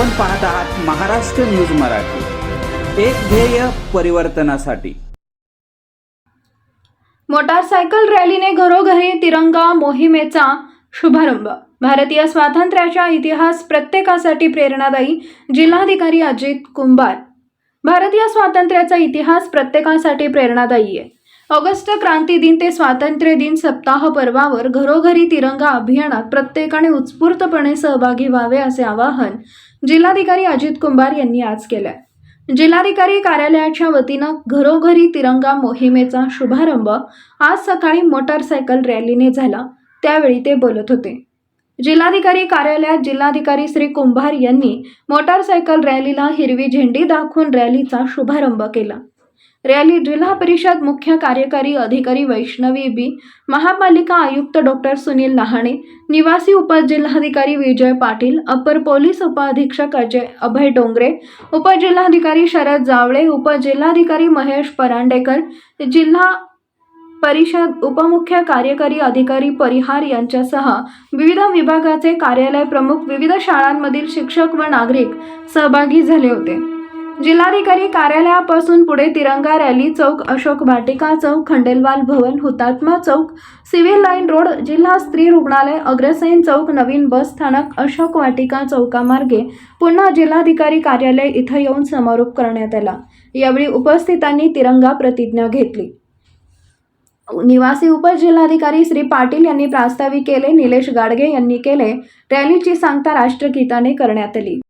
आपण पाहत आहात महाराष्ट्र न्यूज मराठी. एक ध्येय परिवर्तनासाठी. मोटारसायकल रॅलीने घरोघरी तिरंगा मोहिमेचा शुभारंभ. भारतीय स्वातंत्र्याचा इतिहास प्रत्येकासाठी प्रेरणादायी जिल्हाधिकारी अजित कुंभार. भारतीय स्वातंत्र्याचा इतिहास प्रत्येकासाठी प्रेरणादायी आहे. ऑगस्ट क्रांती दिन ते स्वातंत्र्य दिन सप्ताह पर्वावर घरोघरी तिरंगा अभियानात प्रत्येकाने उत्स्फूर्तपणे सहभागी व्हावे असे आवाहन जिल्हाधिकारी अजित कुंभार यांनी आज केलंय. जिल्हाधिकारी कार्यालयाच्या वतीनं घरोघरी तिरंगा मोहिमेचा शुभारंभ आज सकाळी मोटारसायकल रॅलीने झाला. त्यावेळी ते बोलत होते. जिल्हाधिकारी कार्यालयात जिल्हाधिकारी श्री कुंभार यांनी मोटारसायकल रॅलीला हिरवी झेंडी दाखवून रॅलीचा शुभारंभ केला. रॅली जिल्हा परिषद मुख्य कार्यकारी अधिकारी वैष्णवी बी महापालिका आयुक्त डॉक्टर सुनील लहाणे निवासी उपजिल्हाधिकारी विजय पाटील अपर पोलीस उपअधीक्षक अजय अभय डोंगरे उपजिल्हाधिकारी शरद जावळे उपजिल्हाधिकारी महेश परांडेकर जिल्हा परिषद उपमुख्य कार्यकारी अधिकारी परिहार यांच्यासह विविध विभागाचे कार्यालय प्रमुख विविध शाळांमधील शिक्षक व नागरिक सहभागी झाले होते. जिल्हाधिकारी कार्यालयापासून पुढे तिरंगा रॅली चौक अशोक वाटिका चौक Khandelwal Bhavan Hutatma Chowk civil line road जिल्हा स्त्री रुग्णालय अग्रसेन चौक नवीन बस स्थानक अशोक वाटिका चौकामार्गे पुन्हा जिल्हाधिकारी कार्यालय इथं येऊन समारोप करण्यात आला. यावेळी उपस्थितांनी तिरंगा प्रतिज्ञा घेतली. निवासी उपजिल्हाधिकारी श्री पाटील यांनी प्रास्ताविक केले निलेश गाडगे यांनी केले रॅलीची सांगता राष्ट्रगीताने करण्यात आली.